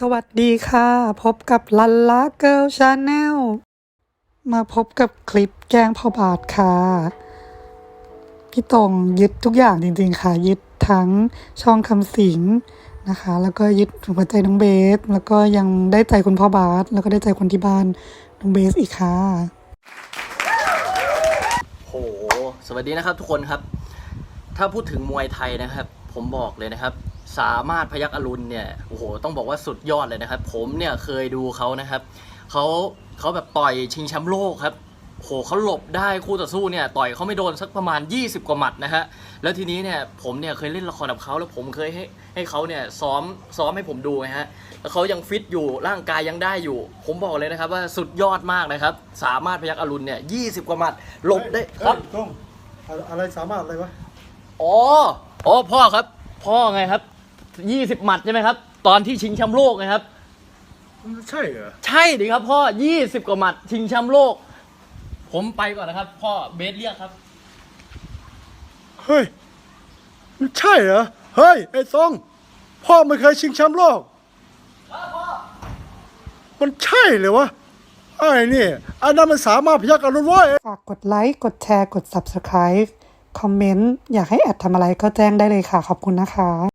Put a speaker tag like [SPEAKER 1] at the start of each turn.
[SPEAKER 1] สวัสดีค่ะ พบกับลันละเกิลชาแนลมาพบกับคลิปแกงพอบาทค่ะ พี่ตรงยึดทุกอย่างจริงๆค่ะ ยึดทั้งช่องคำสิงนะคะ แล้วก็ยึดหัวใจน้องเบส แล้วก็ยังได้ใจคุณพ่อบาท แล้วก็ได้ใจคนที่บ้านน้องเบสอีกค่ะ
[SPEAKER 2] โหสวัสดีนะครับทุกคนครับ ถ้าพูดถึงมวยไทยนะครับ ผมบอกเลยนะครับ สามารถพยักอรุณเนี่ยโอ้โหต้องบอกว่าสุดยอดเลยนะครับ ผมเนี่ยเคยดูเขานะครับเขาเขาแบบต่อยชิงแชมป์โลกครับโหเขาหลบได้คู่ต่อสู้เนี่ยต่อยเขาไม่โดนสักประมาณ 20 กว่าหมัดนะฮะแล้วทีนี้เนี่ยผมเนี่ยเคยเล่นละครกับเขาแล้วผมเคยให้ให้เขาเนี่ยซ้อมซ้อมให้ผมดูไงฮะแล้วเขายังฟิตอยู่ร่างกายยังได้อยู่ ผมบอกเลยนะครับว่าสุดยอดมากนะครับ สามารถพยักอรุณเนี่ย20กว่าหมัดหลบได้ครับ
[SPEAKER 3] เฮ้ยต้องอะไรอะไรสามารถอะไรวะ
[SPEAKER 2] อ๋อ อ๋อพ่อครับ พ่อไงครับยี่สิบหมัดใช่ไหมครับ ตอนที่ชิงแชมป์โลกไงครับ
[SPEAKER 3] ใช่เหรอ
[SPEAKER 2] ใช่ดิครับพ่อยี่สิบกว่าหมัดชิงแชมป์โลก ผมไปก่อนนะครับ พ่อเบสเรียกครับ
[SPEAKER 3] เฮ้ยมันใช่เหรอ เฮ้ย ไอ้ซอง พ่อไม่เคยชิงแชมป์โลก มันใช่เลยวะ ไอ้นี่ อันนั้นมันสามารถพยักอรุณเว้ย
[SPEAKER 1] ฝากกดไลค์ กดแชร์ กด Subscribe คอมเมนต์ อยากให้แอดทำอะไรก็แจ้งได้เลยค่ะ ขอบคุณนะคะ